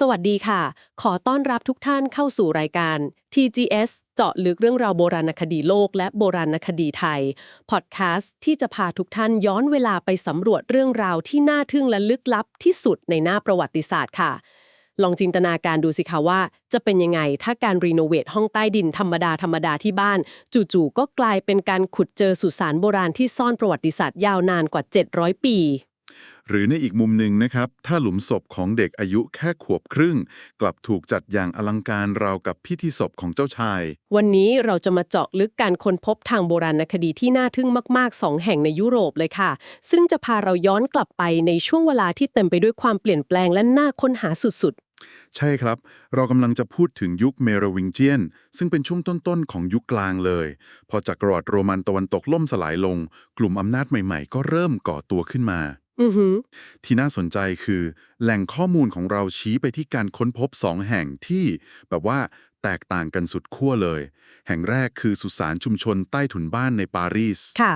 สวัสดีค่ะ ขอต้อนรับทุกท่านเข้าสู่รายการ TGS เจาะลึกเรื่องราวโบราณคดีโลกและโบราณคดีไทย พอดแคสต์ที่จะพาทุกท่านย้อนเวลาไปสำรวจเรื่องราวที่น่าทึ่งและลึกลับที่สุดในหน้าประวัติศาสตร์ค่ะ ลองจินตนาการดูสิคะว่า จะเป็นยังไงถ้าการรีโนเวทห้องใต้ดินธรรมดาธรรมดาที่บ้าน จู่ๆก็กลายเป็นการขุดเจอสุสานโบราณที่ซ่อนประวัติศาสตร์ยาวนานกว่า 700 ปี หรือในอีกมุมหนึ่งนะครับ ถ้าหลุมศพของเด็กอายุแค่ขวบครึ่ง กลับถูกจัดอย่างอลังการราวกับพิธีศพของเจ้าชาย วันนี้เราจะมาเจาะลึกการค้นพบทางโบราณคดีที่น่าทึ่งมากๆสองแห่งในยุโรปเลยค่ะ ซึ่งจะพาเราย้อนกลับไปในช่วงเวลาที่เต็มไปด้วยความเปลี่ยนแปลงและน่าค้นหาสุดใช่ครับ เรากำลังจะพูดถึงยุคเมโรวิงเจียน ซึ่งเป็นช่วงต้นๆ ของยุคกลางเลย พอจักรวรรดิโรมันตะวันตกล่มสลายลง กลุ่มอำนาจใหม่ๆ ก็เริ่มก่อตัวขึ้นมาๆ อือหือ ที่น่าสนใจคือ แหล่งข้อมูลของเราชี้ไปที่การค้นพบสองแห่งที่แบบว่าแตกต่างกันสุดขั้วเลย แห่งแรกคือสุสานชุมชนใต้ถุนบ้านในปารีส ค่ะ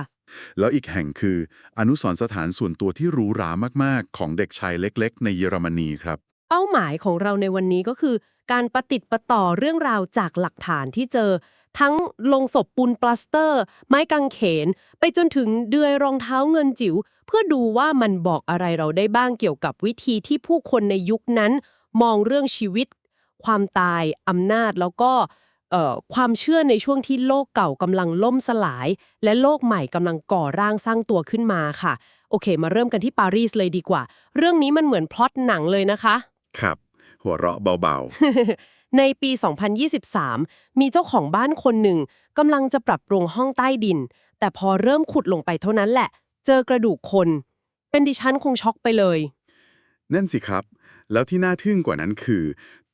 แล้วอีกแห่งคือ อนุสรณ์สถานส่วนตัวที่หรูหรามากๆ ของเด็กชายเล็ก ๆ ในเยอรมนีครับ เป้าหมายของเราในวันนี้ก็คือ การประติดประต่อเรื่องราวจากหลักฐานที่เจอ ทั้งลงศพปูนปลาสเตอร์ ไม้กางเขน ไปจนถึงเดือยรองเท้าเงินจิ๋วเพื่อดูว่ามันบอกอะไรเราได้บ้างเกี่ยวกับวิธีที่ผู้คนในยุคนั้น มองเรื่องชีวิต ความตายอำนาจแล้วก็ความเชื่อในช่วงที่โลกเก่ากำลังล่มสลาย และโลกใหม่กำลังก่อร่างสร้างตัวขึ้นมาค่ะ โอเค มาเริ่มกันที่ปารีสเลยดีกว่า เรื่องนี้มันเหมือนพล็อตหนังเลยนะคะ ครับ หัวเราะเบา ในปี 2023 มีเจ้าของบ้านคนหนึ่งกำลังจะปรับปรุงห้องใต้ดิน แต่พอเริ่มขุดลงไปเท่านั้นแหละ เจอกระดูกคน เป็นดิฉันคงช็อกไปเลยๆนั่นสิครับ แล้วที่น่าทึ่งกว่านั้นคือ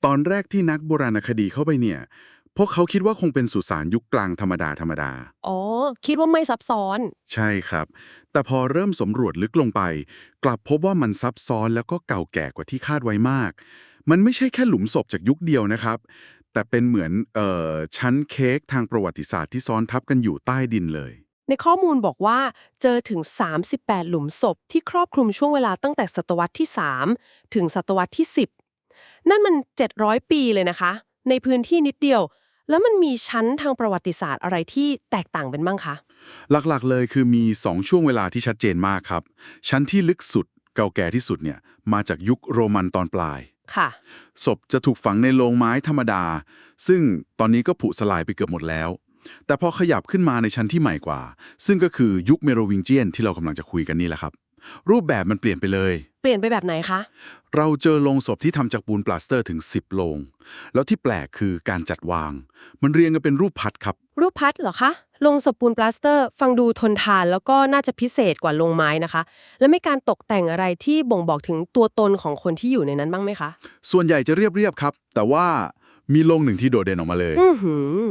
ตอนแรกที่นักโบราณคดีเข้าไปเนี่ย พวกเขาคิดว่าคงเป็นสุสานยุคกลางธรรมดาธรรมดา อ๋อ คิดว่าไม่ซับซ้อน ใช่ครับ แต่พอเริ่มสำรวจลึกลงไป กลับพบว่ามันซับซ้อนแล้วก็เก่าแก่กว่าที่คาดไว้มาก มันไม่ใช่แค่หลุมศพจากยุคเดียวนะครับ แต่เป็นเหมือนเอ่อชั้นเค้กทางประวัติศาสตร์ที่ซ้อนทับกันอยู่ใต้ดินเลย ในข้อมูลบอกว่าเจอถึง 38 หลุมศพที่ครอบคลุมช่วงเวลาตั้งแต่ศตวรรษที่ 3 ถึงศตวรรษที่ 10 นั่นมัน 700 ปีเลยนะคะ ในพื้นที่นิดเดียว แล้วมันมีชั้นทางประวัติศาสตร์อะไรที่แตกต่างเป็นบ้างคะหลักๆเลยคือมี 2 ช่วงเวลาที่ชัดเจนมากครับ ชั้นที่ลึกสุดเก่าแก่ที่สุดเนี่ยมาจากยุคโรมันตอนปลาย ค่ะ ศพจะถูกฝังในโลงไม้ธรรมดา ซึ่งตอนนี้ก็ผุสลายไปเกือบหมดแล้ว แต่พอขยับขึ้นมาในชั้นที่ใหม่กว่า ซึ่งก็คือยุคเมโรวิงเจียนที่เรากำลังจะคุยกันนี่แหละครับ รูปแบบมันเปลี่ยนไปเลย เปลี่ยนไปแบบไหนคะ เราเจอโลงศพที่ทำจากปูนปลาสเตอร์ถึง 10โลง แล้วที่แปลกคือการจัดวาง มันเรียงกันเป็นรูปพัดครับ รูปพัดเหรอคะลงศพปูนปลาสเตอร์ ฟังดูทนทานแล้วก็น่าจะพิเศษกว่าลงไม้นะคะ แล้วไม่การตกแต่งอะไรที่บ่งบอกถึงตัวตนของคนที่อยู่ในนั้นบ้างไหมคะ ส่วนใหญ่จะเรียบๆครับ แต่ว่ามีโลงหนึ่งที่โดดเด่นออกมาเลย อือหือ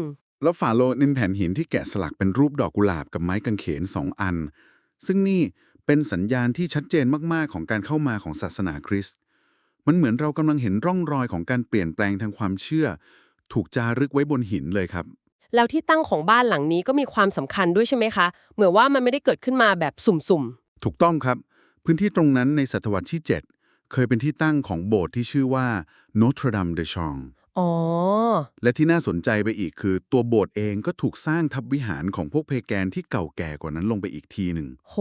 แล้วฝาโลงเป็นแผ่นหินที่แกะสลักเป็นรูปดอกกุหลาบกับไม้กางเขนสองอัน ซึ่งนี่ เป็นสัญญาณที่ชัดเจนมากๆของการเข้ามาของศาสนาคริสต์มันเหมือนเรากำลังเห็นร่องรอยของการเปลี่ยนแปลงทางความเชื่อ ถูกจารึกไว้บนหินเลยครับแล้วที่ตั้งของบ้านหลังนี้ก็มีความสำคัญด้วยใช่ไหมคะ เหมือนว่ามันไม่ได้เกิดขึ้นมาแบบสุ่มถูกต้องครับ พื้นที่ตรงนั้นในศตวรรษที่ 7 เคยเป็นที่ตั้งของโบสถ์ที่ชื่อว่า Notre Dame de Champs ๆอ๋ อ และที่น่าสนใจไปอีกคือ ตัวโบสถ์เองก็ถูกสร้างทับวิหารของพวกเพแกนที่เก่าแก่กว่านั้นลงไปอีกทีหนึ่ง โห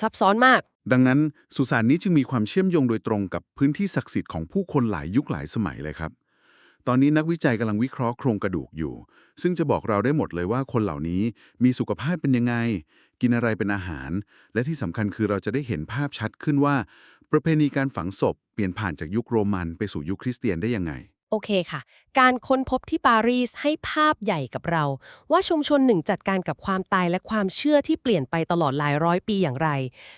ซับซ้อนมาก ดังนั้นสุสานนี้จึงมีความเชื่อมโยงโดยตรงกับพื้นที่ศักดิ์สิทธิ์ของผู้คนหลายยุคหลายสมัยเลยครับ ตอนนี้นักวิจัยกำลังวิเคราะห์โครงกระดูกอยู่ ซึ่งจะบอกเราได้หมดเลยว่าคนเหล่านี้มีสุขภาพเป็นยังไง กินอะไรเป็นอาหาร และที่สำคัญคือเราจะได้เห็นภาพชัดขึ้นว่า ประเพณีการฝังศพเปลี่ยนผ่านจากยุคโรมันไปสู่ยุคคริสเตียนได้ยังไง โอเคค่ะ การค้นพบที่ปารีสให้ภาพใหญ่กับเรา ว่าชุมชนหนึ่งจัดการกับความตายและความเชื่อที่เปลี่ยนไปตลอดหลายร้อยปีอย่างไร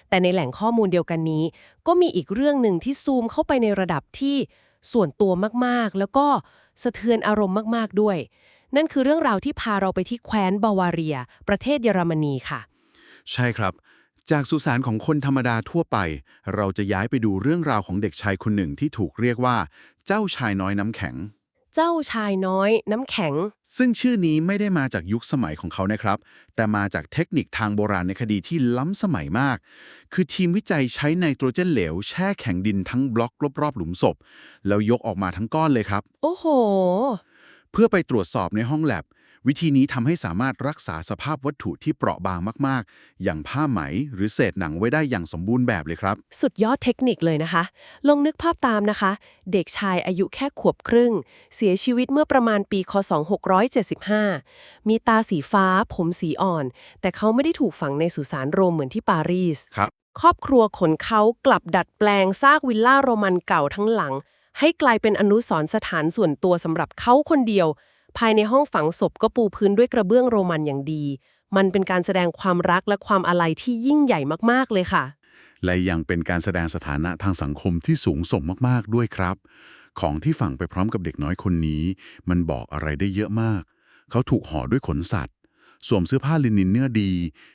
แต่ในแหล่งข้อมูลเดียวกันนี้ ก็มีอีกเรื่องหนึ่งที่ซูมเข้าไปในระดับที่ส่วนตัวมากๆ แล้วก็สะเทือนอารมณ์มากๆด้วย นั่นคือเรื่องราวที่พาเราไปที่แคว้นบาวาเรีย ประเทศเยอรมนีค่ะ ใช่ครับ จากสุสานของคนธรรมดาทั่วไป เราจะย้ายไปดูเรื่องราวของเด็กชายคนหนึ่งที่ถูกเรียกว่า เจ้าชายน้อยน้ำแข็ง เจ้าชายน้อยน้ำแข็ง ซึ่งชื่อนี้ไม่ได้มาจากยุคสมัยของเขานะครับ แต่มาจากเทคนิคทางโบราณในคดีที่ล้ำสมัยมาก คือทีมวิจัยใช้ไนโตรเจนเหลวแช่แข็งดินทั้งบล็อกรอบๆหลุมศพ แล้วยกออกมาทั้งก้อนเลยครับ โอ้โห เพื่อไปตรวจสอบในห้องแลบ วิธีนี้ทำให้สามารถรักษาสภาพวัตถุที่เปราะบางมาก ๆ อย่างผ้าไหมหรือเศษหนังไว้ได้อย่างสมบูรณ์แบบเลยครับ สุดยอดเทคนิคเลยนะคะ ลองนึกภาพตามนะคะ เด็กชายอายุแค่ขวบครึ่ง เสียชีวิตเมื่อประมาณปีคศ675 มีตาสีฟ้า ผมสีอ่อน แต่เขาไม่ได้ถูกฝังในสุสานโรมเหมือนที่ปารีสครับครอบครัวขนเขากลับดัดแปลงซากวิลล่าโรมันเก่าทั้งหลัง ให้กลายเป็นอนุสรณ์สถานส่วนตัวสำหรับเขาคนเดียว ภายในห้องฝังศพก็ปูพื้นด้วยกระเบื้องโรมันอย่างดี มันเป็นการแสดงความรักและความอาลัยที่ยิ่งใหญ่มากๆเลยค่ะ และยังเป็นการแสดงสถานะทางสังคมที่สูงส่งมากๆด้วยครับ ของที่ฝังไปพร้อมกับเด็กน้อยคนนี้ มันบอกอะไรได้เยอะมาก เขาถูกห่อด้วยขนสัตว์ สวมเสื้อผ้าลินินเนื้อดี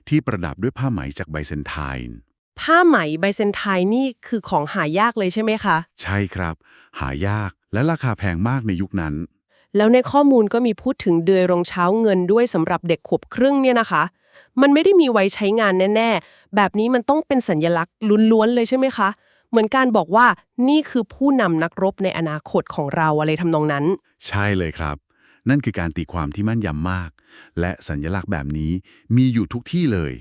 ที่ประดับด้วยผ้าไหมจากไบเซนไทน์ผ้าไหมไบเซนไทน์นี่คือของหายากเลยใช่ไหมคะ ใช่ครับ หายากและราคาแพงมากในยุคนั้น แล้วในข้อมูลก็มีพูดถึงเดือยรองเช้าเงินด้วยสำหรับเด็กขวบครึ่งเนี่ยนะคะ มันไม่ได้มีไว้ใช้งานแน่ ๆ แบบนี้มันต้องเป็นสัญญลักษณ์ล้วนๆเลยใช่ไหมคะ เหมือนการบอกว่านี่คือผู้นำนักรบในอนาคตของเราอะไรทำนองนั้น ใช่เลยครับ นั่นคือการตีความที่มั่นยำมาก และสัญลักษณ์แบบนี้มีอยู่ทุกที่เลย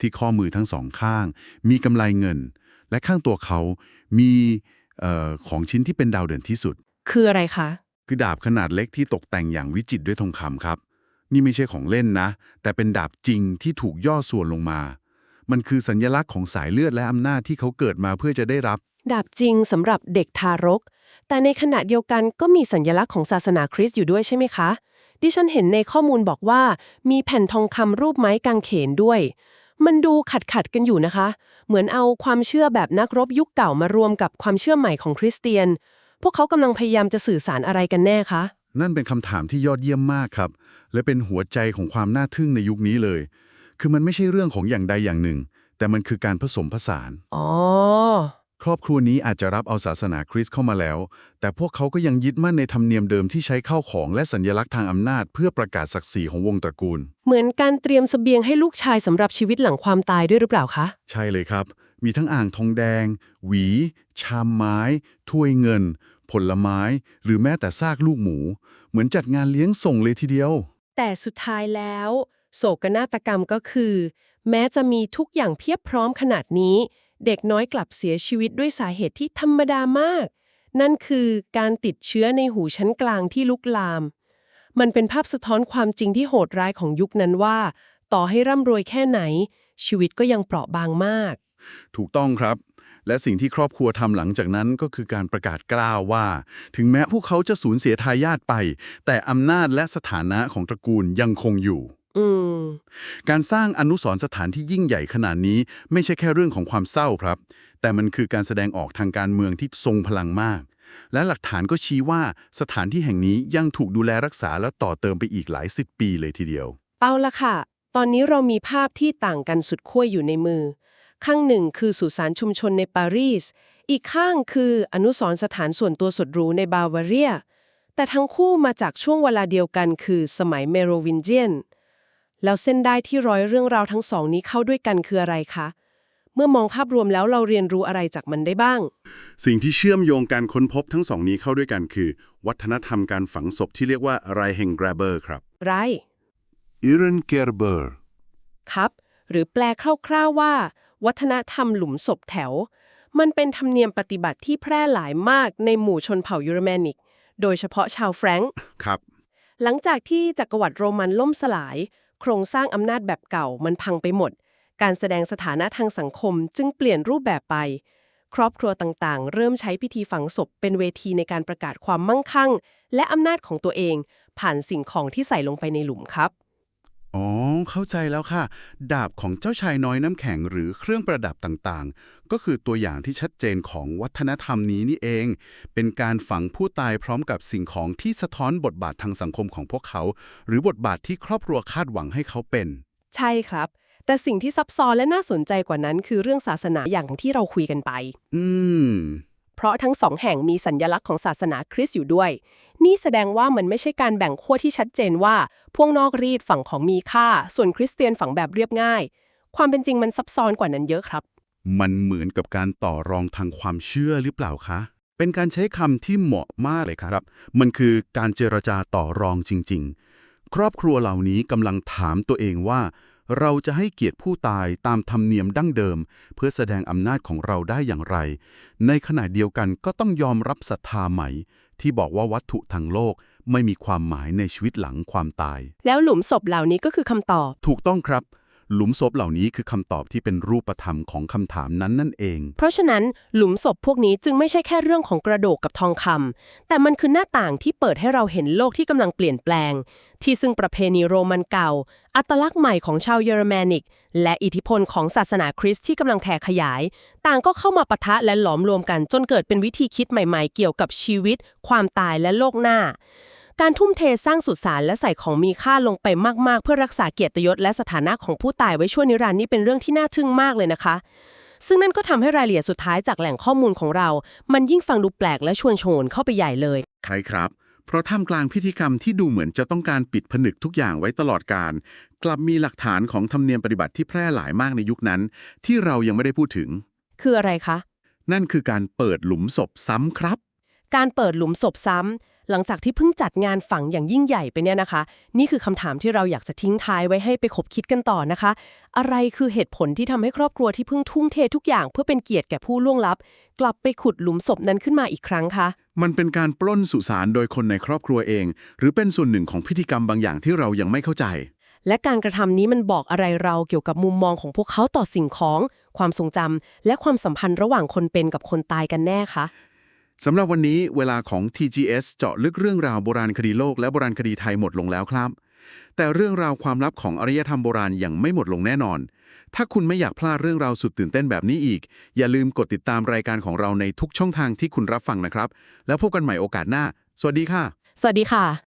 ที่ข้อมือทั้งสองข้าง มีกำไลเงิน และข้างตัวเขามีเออของชิ้นที่เป็นดาวเด่นที่สุด คืออะไรคะ คือดาบขนาดเล็กที่ตกแต่งอย่างวิจิตรด้วยทองคำครับ นี่ไม่ใช่ของเล่นนะ แต่เป็นดาบจริงที่ถูกย่อส่วนลงมา มันคือสัญลักษณ์ของสายเลือดและอำนาจที่เขาเกิดมาเพื่อจะได้รับ ดาบจริงสำหรับเด็กทารก แต่ในขณะเดียวกันก็มีสัญลักษณ์ของศาสนาคริสต์อยู่ด้วยใช่ไหมคะ ดิฉันเห็นในข้อมูลบอกว่า มีแผ่นทองคำรูปไม้กางเขนด้วย มันดูขัดขัดกันอยู่นะคะ เหมือนเอาความเชื่อแบบนักรบยุคเก่ามารวมกับความเชื่อใหม่ของคริสเตียน พวกเขากำลังพยายามจะสื่อสารอะไรกันแน่คะ นั่นเป็นคำถามที่ยอดเยี่ยมมากครับ และเป็นหัวใจของความน่าทึ่งในยุคนี้เลย คือมันไม่ใช่เรื่องของอย่างใดอย่างหนึ่ง แต่มันคือการผสมผสาน อ๋อ ครอบครัวนี้อาจจะรับเอาศาสนาคริสต์เข้ามาแล้ว แต่พวกเขาก็ยังยึดมั่นในธรรมเนียมเดิมที่ใช้เข้าของและสัญลักษณ์ทางอำนาจ เพื่อประกาศศักดิ์ศรีของวงตระกูล เหมือนการเตรียมเสบียงให้ลูกชายสำหรับชีวิตหลังความตายด้วยหรือเปล่าคะ ใช่เลยครับ มีทั้งอ่างทองแดง หวี ชามไม้ ถ้วยเงิน ผลไม้ หรือแม้แต่ซากลูกหมู เหมือนจัดงานเลี้ยงส่งเลยทีเดียว แต่สุดท้ายแล้ว โศกนาฏกรรมก็คือ แม้จะมีทุกอย่างเพียบพร้อมขนาดนี้ เด็กน้อยกลับเสียชีวิตด้วยสาเหตุที่ธรรมดามาก นั่นคือการติดเชื้อในหูชั้นกลางที่ลุกลาม มันเป็นภาพสะท้อนความจริงที่โหดร้ายของยุคนั้นว่า ต่อให้ร่ำรวยแค่ไหน ชีวิตก็ยังเปราะบางมาก ถูกต้องครับ และสิ่งที่ครอบครัวทำหลังจากนั้นก็คือการประกาศกล้าวว่า ถึงแม้พวกเขาจะสูญเสียทายาทไป แต่อำนาจและสถานะของตระกูลยังคงอยู่อืมการสร้างอนุสรณ์สถานที่ยิ่งใหญ่ขนาดนี้ ไม่ใช่แค่เรื่องของความเศร้าครับ แต่มันคือการแสดงออกทางการเมืองที่ทรงพลังมาก และหลักฐานก็ชี้ว่าสถานที่แห่งนี้ยังถูกดูแลรักษาและต่อเติมไปอีกหลายสิบปีเลยทีเดียว เอาละค่ะ ตอนนี้เรามีภาพที่ต่างกันสุดขั้วอยู่ในมือ ข้างหนึ่งคือสุสานชุมชนในปารีส อีกข้างคืออนุสรณ์สถานส่วนตัวสุดหรูในบาวาเรีย แต่ทั้งคู่มาจากช่วงเวลาเดียวกันคือสมัยเมโรวินเจียน แล้วเส้นได้ที่ร้อยเรื่องราวทั้งสองนี้เข้าด้วยกันคืออะไรคะ เมื่อมองภาพรวมแล้วเราเรียนรู้อะไรจากมันได้บ้าง สิ่งที่เชื่อมโยงการค้นพบทั้งสองนี้เข้าด้วยกันคือ วัฒนธรรมการฝังศพที่เรียกว่าไรเฮงกราเบอร์ครับ ไร อิรันเกอร์เบอร์ครับ หรือแปลคร่าวๆว่า วัฒนธรรมหลุมศพแถว มันเป็นธรรมเนียมปฏิบัติที่แพร่หลายมากในหมู่ชนเผ่ายูโรแมนิก โดยเฉพาะชาวแฟรงก์ครับ หลังจากที่จักรวรรดิโรมันล่มสลาย โครงสร้างอำนาจแบบเก่ามันพังไปหมด การแสดงสถานะทางสังคมจึงเปลี่ยนรูปแบบไปครอบครัวต่างๆ เริ่มใช้พิธีฝังศพเป็นเวทีในการประกาศความมั่งคั่ง และอำนาจของตัวเอง ผ่านสิ่งของที่ใส่ลงไปในหลุมครับ อ๋อ เข้าใจแล้วค่ะ ดาบของเจ้าชายน้อยน้ำแข็งหรือเครื่องประดับต่างๆ ก็คือตัวอย่างที่ชัดเจนของวัฒนธรรมนี้นี่เอง เป็นการฝังผู้ตายพร้อมกับสิ่งของที่สะท้อนบทบาททางสังคมของพวกเขา หรือบทบาทที่ครอบครัวคาดหวังให้เขาเป็น ใช่ครับ แต่สิ่งที่ซับซ้อนและน่าสนใจกว่านั้นคือเรื่องศาสนาอย่างที่เราคุยกันไป อืม เพราะทั้งสองแห่งมีสัญลักษณ์ของศาสนาคริสต์อยู่ด้วย นี่แสดงว่ามันไม่ใช่การแบ่งขั้วที่ชัดเจนว่า พวกนอกรีดฝั่งของมีค่า ส่วนคริสเตียนฝั่งแบบเรียบง่าย ความเป็นจริงมันซับซ้อนกว่านั้นเยอะครับ มันเหมือนกับการต่อรองทางความเชื่อหรือเปล่าคะ เป็นการใช้คำที่เหมาะมากเลยครับ มันคือการเจรจาต่อรองจริง ๆ ครอบครัวเหล่านี้กำลังถามตัวเองว่า เราจะให้เกียรติผู้ตายตามธรรมเนียมดั้งเดิม เพื่อแสดงอำนาจของเราได้อย่างไร ในขณะเดียวกันก็ต้องยอมรับศรัทธาใหม่ ที่บอกว่าวัตถุทางโลกไม่มีความหมายในชีวิตหลังความตาย แล้วหลุมศพเหล่านี้ก็คือคำตอบ ถูกต้องครับ หลุมศพเหล่านี้คือคำตอบที่เป็นรูปธรรมของคำถามนั้นนั่นเอง เพราะฉะนั้นหลุมศพพวกนี้จึงไม่ใช่แค่เรื่องของกระโดกกับทองคำแต่มันคือหน้าต่างที่เปิดให้เราเห็นโลกที่กำลังเปลี่ยนแปลง ที่ซึ่งประเพณีโรมันเก่า อัตลักษณ์ใหม่ของชาวเยอรมนิก และอิทธิพลของศาสนาคริสต์ที่กำลังแผ่ขยาย ต่างก็เข้ามาปะทะและหลอมรวมกันจนเกิดเป็นวิธีคิดใหม่ ๆ เกี่ยวกับชีวิต ความตายและโลกหน้า การทุ่มเทสร้างสุสานและใส่ของมีค่าลงไปมากๆ เพื่อรักษาเกียรติยศและสถานะของผู้ตายไว้ชั่วนิรันดร์นี่เป็นเรื่องที่น่าทึ่งมากเลยนะคะ ซึ่งนั่นก็ทำให้รายละเอียดสุดท้ายจากแหล่งข้อมูลของเรา มันยิ่งฟังดูแปลกและชวนโฉงนเข้าไปใหญ่เลยใช่ครับ เพราะท่ามกลางพิธีกรรมที่ดูเหมือนจะต้องการปิดผนึกทุกอย่างไว้ตลอดการ กลับมีหลักฐานของธรรมเนียมปฏิบัติที่แพร่หลายมากในยุคนั้น ที่เรายังไม่ได้พูดถึง คืออะไรคะ นั่นคือการเปิดหลุมศพซ้ำครับ การเปิดหลุมศพซ้ำ หลังจากที่เพิ่งจัดงานฝังอย่างยิ่งใหญ่ไปเนี่ยนะคะ นี่คือคำถามที่เราอยากจะทิ้งท้ายไว้ให้ไปคบคิดกันต่อนะคะ อะไรคือเหตุผลที่ทำให้ครอบครัวที่เพิ่งทุ่มเททุกอย่างเพื่อเป็นเกียรติแก่ผู้ล่วงลับ กลับไปขุดหลุมศพนั้นขึ้นมาอีกครั้งคะมันเป็นการปล้นสุสานโดยคนในครอบครัวเอง หรือเป็นส่วนหนึ่งของพิธีกรรมบางอย่างที่เรายังไม่เข้าใจ และการกระทำนี้มันบอกอะไรเราเกี่ยวกับมุมมองของพวกเขาต่อสิ่งของ ความทรงจำและความสัมพันธ์ระหว่างคนเป็นกับคนตายกันแน่คะ สำหรับวันนี้เวลาของ TGS เจาะลึกเรื่องราวโบราณคดีโลกและโบราณคดีไทยหมดลงแล้วครับ แต่เรื่องราวความลับของอารยธรรมโบราณยังไม่หมดลงแน่นอน ถ้าคุณไม่อยากพลาดเรื่องราวสุดตื่นเต้นแบบนี้อีก อย่าลืมกดติดตามรายการของเราในทุกช่องทางที่คุณรับฟังนะครับ แล้วพบกันใหม่โอกาสหน้า สวัสดีค่ะ สวัสดีค่ะ